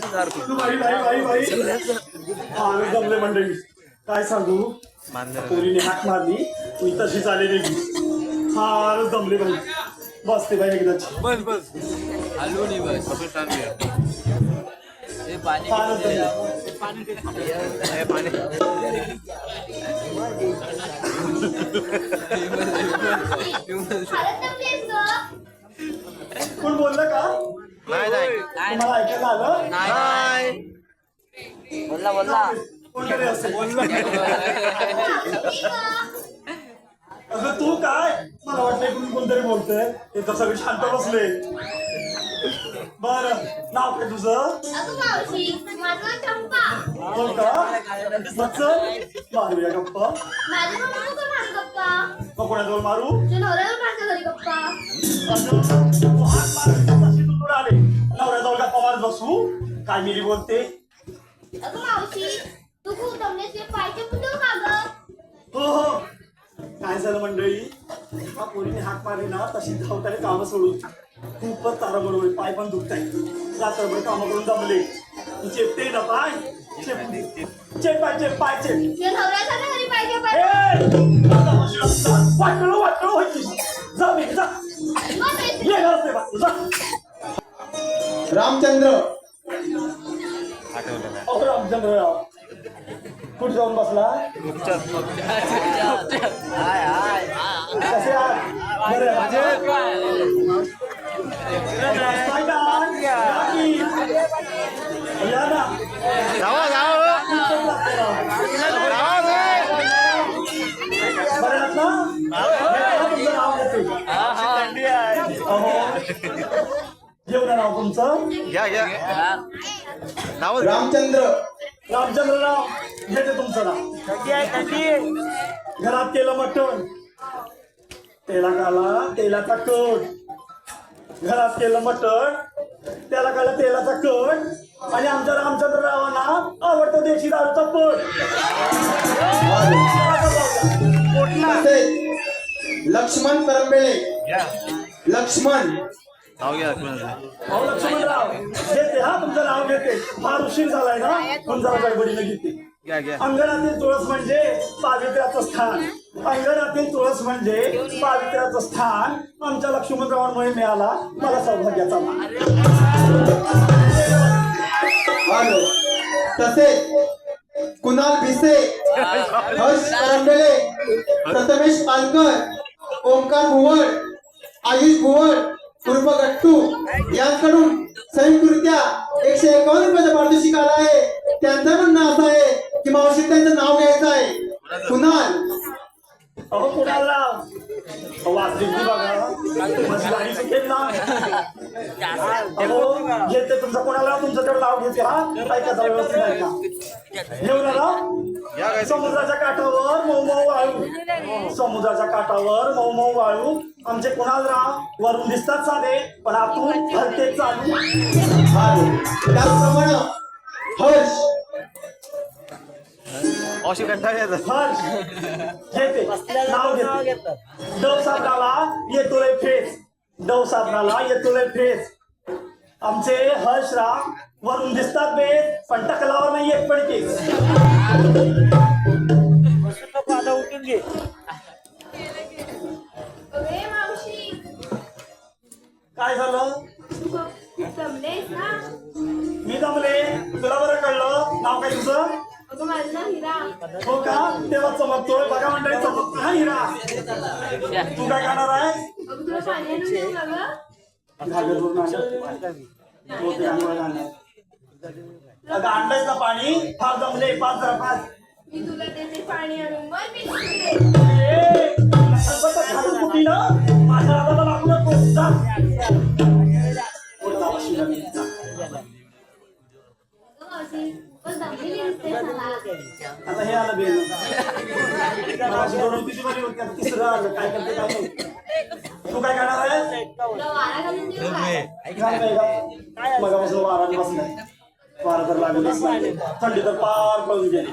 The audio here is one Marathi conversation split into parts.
सगळ्यांचं बाई बाई बाई बाई. आम्ही मंडळी. काय सांगू? पोरीने हाक मारली. तू तशीच आलेली फारच जमले बाई. बसते बाई एकदाच. बस बस. हलू नाही बस. हे पाणी हे पाणी. कोण बोललं? नाही तुम्हाला ऐकायला आलं? नाही बोलला बोलला. कोणतरी अगं तू काय? मला वाटलं इकडून कोणतरी बोलतंय. हे तर सगळे शांत बसले. बर नाव काय तुझं? हो का? मग चल मारूया गप्पा. मग कोणाजवळ मारू? तू दूर आले बसू? काय मिली बोलते? हो हो. काय झालं मंडळी? हा पोरीने हाक मारली ना तशी धावताना कामं सोडून. खूपच तारा बरोबर पाय पण दुखत आहे रात्रभर कामं करून जमले चेपते ना पाय? चेप चेप. पाय चेप पाय चेप वाटलं वाटलं होती जा. मी जा. ये घरात नाही बा, जा. रामचंद्र अहो रामचंद्रराव कुठे जाऊन बसला हाय हाय कसे आहात बरे आहात? बसताय का? या की. या ना जावा जावा खूपच लागतंय राव. बरे आहात ना? हे तुमचं नाव घेते. अहो. नाव तुमचं? नाव रामचंद्र. रामचंद्रराव घेते तुमचं नाव. घरात केलं मटण. तेला काला तेलाचा कट घरात केलं मटण. त्याला काला तेलाचा कट आणि आमच्या रामचंद्ररावांना आवडतं देशी दारूचा पट लक्ष्मण करंबेळे लक्ष्मण. नाव घ्या अहो लक्ष्मणराव घेते हा तुमचं नाव घेते. फार उशीर झालाय ना? पण जरा गडबडीनं घेते. घ्या घ्या. अंगणातील तुळस म्हणजे पावित्र्याचं स्थान. अंगणातील तुळस म्हणजे पावित्र्याचं स्थान. आमच्या लक्ष्मणरावांमुळे मिळाला मला सौभाग्याचा आलो तसेच कुणाल भिसे हर्ष करंबेळे प्रथमेश पालकर ओंकार भुवळ आयुष भुवळ पूर्व गट्टू यांकडून संयुक्तरित्या एकशे एकावन्न रुपयाचा पारितोषिक आला आहे. त्यांचं म्हणणं असं आहे की मावशी त्यांचं नाव घ्यायचं आहे. कुणाल अहो कुणालराव बघा. घेते तुमचं कोणाला तुमचं तेवढं नाव घेते हा ऐकायचा व्यवस्थित समुद्राच्या काठावर मऊ मऊ वाळू. समुद्राच्या काठावर मऊ मऊ वाळू. आमचे कुणालराव वरून दिसतात साधे पण आतून हलते चालू. त्याचप्रमाणे हर्ष. अशी कंटाळ्याचं हर्ष. घेते. नाव घेते डव साबणाला येतो रे फेस. डव साबणाला येतो रे फेस. आमचे हर्षराव वरून दिसतात बेस पण टकलावर नाही येत पण केस. काय झालं? मी जमले तुला बरं कळलं? नाव काय तुझं? हो का? तेव्हा चमकतोय. बघा मंडळी चमकतो हा हिरा. तू काय करणार आहे घागरवरून आणलं. हो, ते अंघोळ घालणार. अगं आणलंयस ना पाणी? फार जमले पाच जरा पाच मी तुला देते पाणी आणून मग मी माझ्या लागू नको जा. जा. आता हे आलं दोन बरी होती आता तिसरं आलं काय करते काय नाही. तू काय करणार आहे वारा काय? का मगापासून वारा बसलाय वारा तर लागलेच नाही थंडी तर पार पळून गेली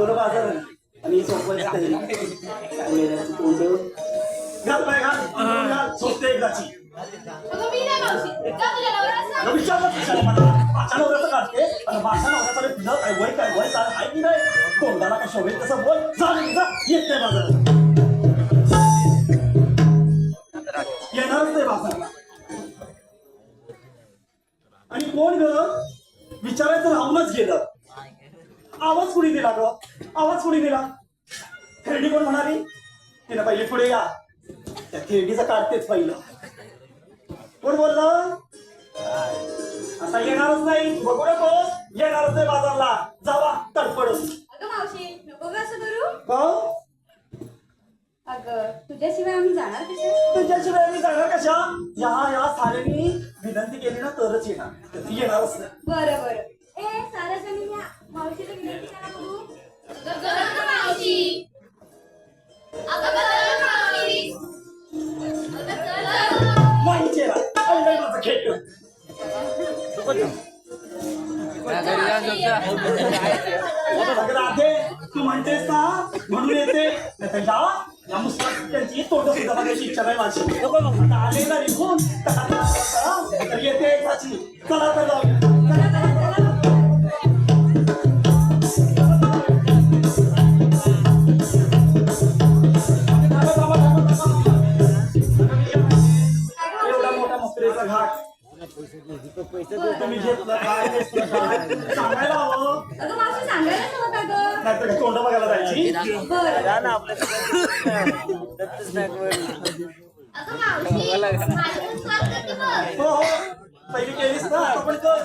बोलवलं बाजार आणि तयारी काय मेल्याचं तोंड घाल पाय घाल. अंथरूण घाल. झोपते एकदाची. अगं मी नाही काय तसं बोल. जा येत बाजारात येणारच बाजारात आणि कोण ग? विचारायचं राहूनच गेलं. आवाज कुणी दिला ग? आवाज कुणी दिला. थेरडी कोण म्हणाली? तिनं पहिले पुढे या. त्या थेरडीचं काढतेच पहिलं. कोण बोललं? आता येणारच नाही. बघू नको. येणारच नाही बाजारला. जावा तडफडून. अगं मावशी नको गं असं करू. अगं तुझ्याशिवाय आम्ही जाणार कशा तुझ्याशिवाय मी जाणार कशा? या या साऱ्यांनी विनंती केली ना तरच येणार. ती येणारच नाही. बरं बरं. ए सारा या. मावशीला विनंती करा बघू. राधे तू म्हणतेस ना म्हणून येते. या या तोंड सुद्धा बघायची इच्छा नाही माझी. आता आले ना निघून तर येते चला तर जाऊया तुम्ही घेतलं काय घेतलं काय सांगायला हवं. अगं मावशी सांगायला नव्हतं का गं नाहीतर तोंड बघायला जायची. बरं. अगं मावशी माझ्याकडे स्वाद करते बघ हो हो. पहिली केलीस ना आता पण कर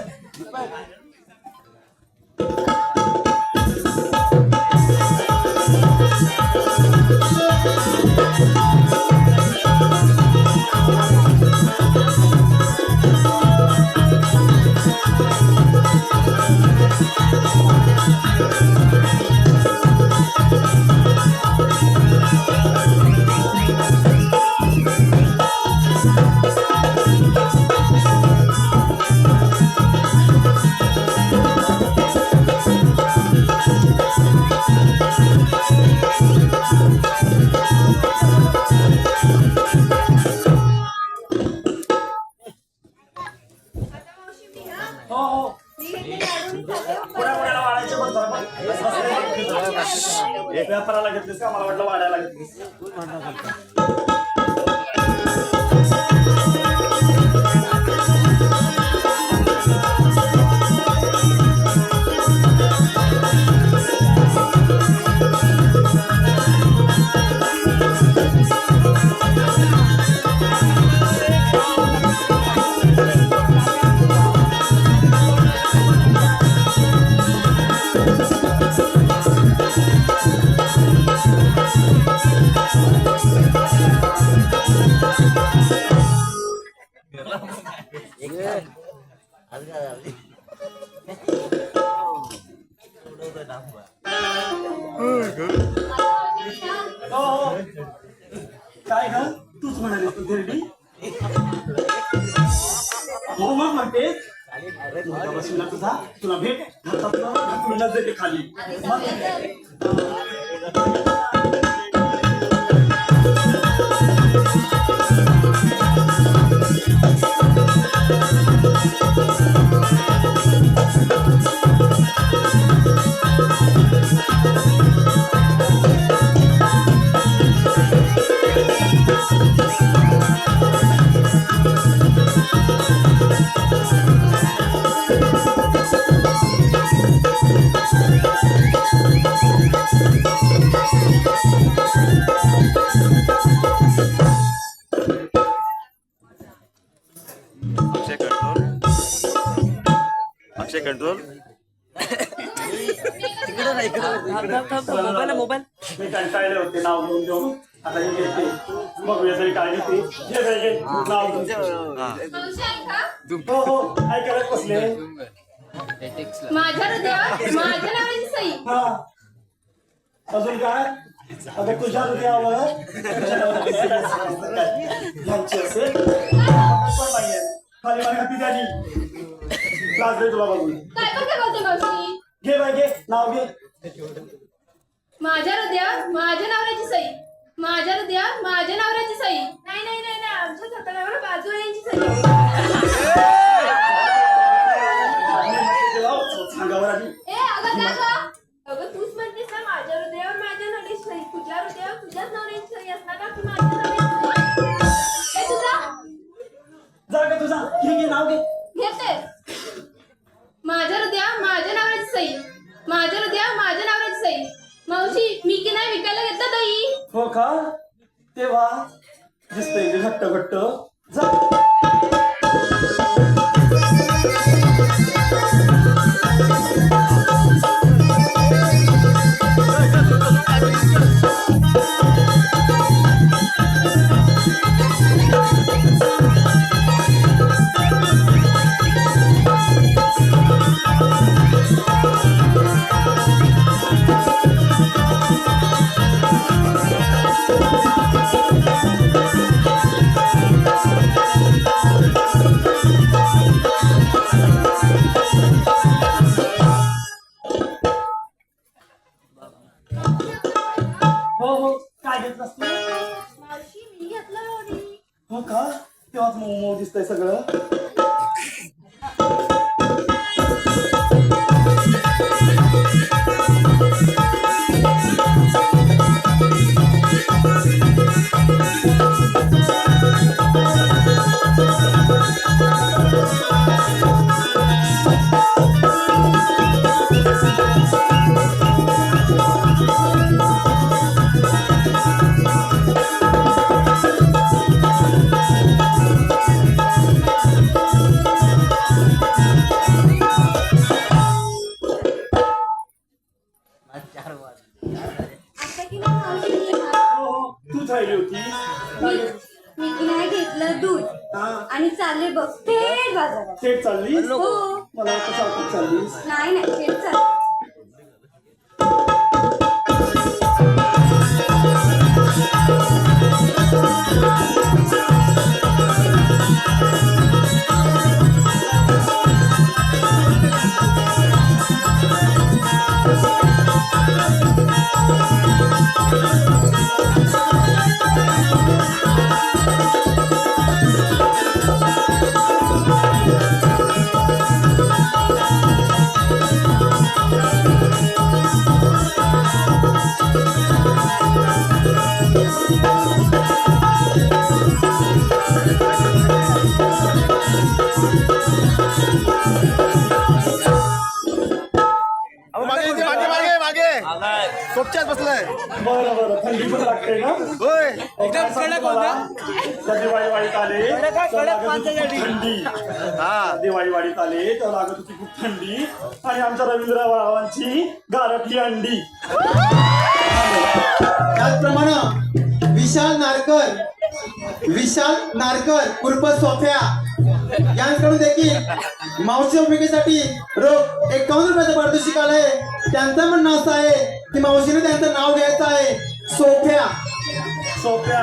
तूच म्हणाली तू दिरडी हो मग म्हणते. बसविला तुझा तुला भेट. हातातलं ढकलूनच खाली हो हो ऐकायला बसले माझ्या हृदयावर माझ्या नावाची सही हा अजून काय अगं तुझ्या हृदयावर तुझ्या नवऱ्याची सही असेल. यांची असेल पण नाहीये खाली मला ती द्याली लाज तुला बघून काय पण काय मावशी घे बाय घे नाव घे माझ्या हृदयावर माझ्या नवऱ्याची सही माझ्या हृदयावर माझ्या नवऱ्याची सही नाही नाही नाही नाही आमच्या स्वतःवर बाजू यांची सही सांगावर आधी घेतलास तू मावशी मी घेतलं हो का? तेव्हाच मऊ मऊ दिसतंय सगळं. लागते ना. होय. एकदम कडक होता दिवाळी आले. तर लागत होती खूप थंडी. हा. दिवाळी वाडीत आले. तर लागत होती खूप थंडी. आणि आमच्या रवींद्र बाबांची गारठी अंडी. त्याचप्रमाणे विशाल नारकर विशाल नारकर उर्फ सोफ्या. यांकडून देखील मावशी भूमिकेसाठी रोख एकावन्न रुपयाचं पारितोषिक आलंय. त्यांचं म्हणणं असं आहे की मावशीने त्यांचं नाव घ्यायचं आहे. सोफ्या सोप्या.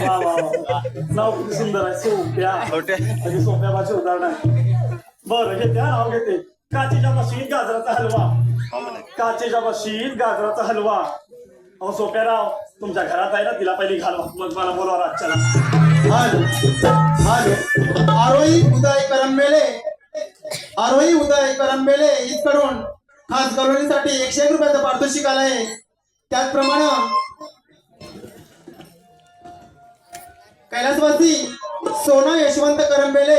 वा वा वा. नाव खूप सुंदर आहे. सोप्या. सोप्या भाषे उदाहरण आहे. बरं घेते हा नाव घेते. काचेच्या बशीत गाजराचा हलवा. काचेच्या बशीत गाजराचा हलवा. अहो सोप्याराव तुमच्या घरात आहे ना तिला पहिली घालवा मग मला बोलवा रातच्याला. हालो. हालो. आरोही उदय करंबेले. आरोही उदय करंबेले. इथकडून खास कॉलोनीसाठी एकशे एक रुपयाचं पारितोषिक आलंय. त्याचप्रमाणे कैलासवासी सोना यशवंत करंबेले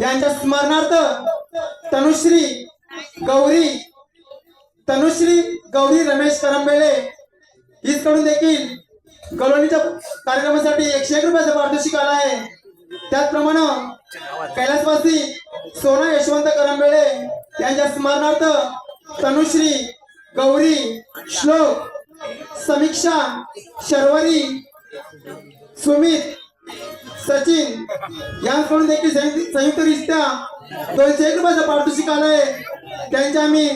यांच्या स्मरणार्थ तनुश्री गौरी तनुश्री गौरी रमेश करंबेले हिचकडून देखील गलोणीच्या कार्यक्रमासाठी एकशे एक रुपयाचं पारितोषिक आलं आहे. त्याचप्रमाणे कैलासवासी सोना यशवंत करंबेळे यांच्या स्मरणार्थ तनुश्री गौरी श्लोक समीक्षा शर्वरी सुमित सचिन यांकडून देखील संयुक्त- संयुक्तरित्या दोनशे एक रुपयाचं पारितोषिक आलंय. त्यांच्या आम्ही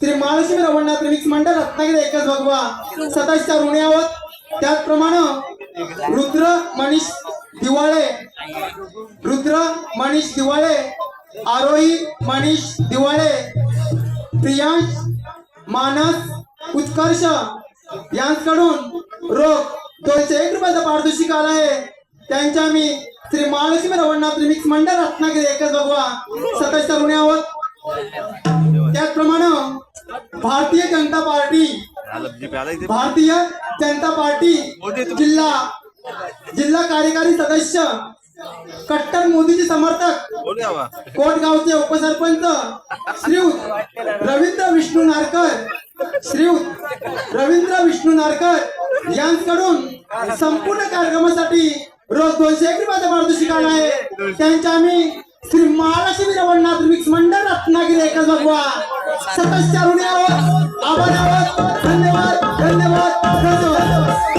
श्री महालक्ष्मी रवणनाथ मिक्स मंडळ रत्नागिरी एकच भगवा सदाशच्या ऋणी आहोत. त्याचप्रमाणे रुद्र मनीष दिवाळे रुद्र मनीष दिवाळे आरोही मनीष दिवाळे प्रियांश मानस उत्कर्ष यांकडून रोख दोनशे एक रुपयाचा पारितोषिक आला आहे. त्यांच्या मी श्री महालक्ष्मी रवणनाथ मिक्स मंडळ रत्नागिरी एकच बघवा. सतत तरुणी आहोत त्याचप्रमाणे भारतीय जनता पार्टी भारतीय जनता पार्टी जिल्हा जिल्हा कार्यकारी सदस्य कट्टर मोदीचे समर्थक. कोटगावचे उपसरपंच श्रीयुत रवींद्र विष्णू नारकर. श्रीयुत रवींद्र विष्णू नारकर यांकडून संपूर्ण कार्यक्रमासाठी रोज दोनशे एक रुपयाचा आला आहे. त्यांच्या आम्ही श्री महालक्ष्मी रवणनाथ मिक्स मंडळ रत्नागिरी एकच भगवा. सतत चारुणी आहोत आभार आहोत धन्यवाद. धन्यवाद. धन्यवाद.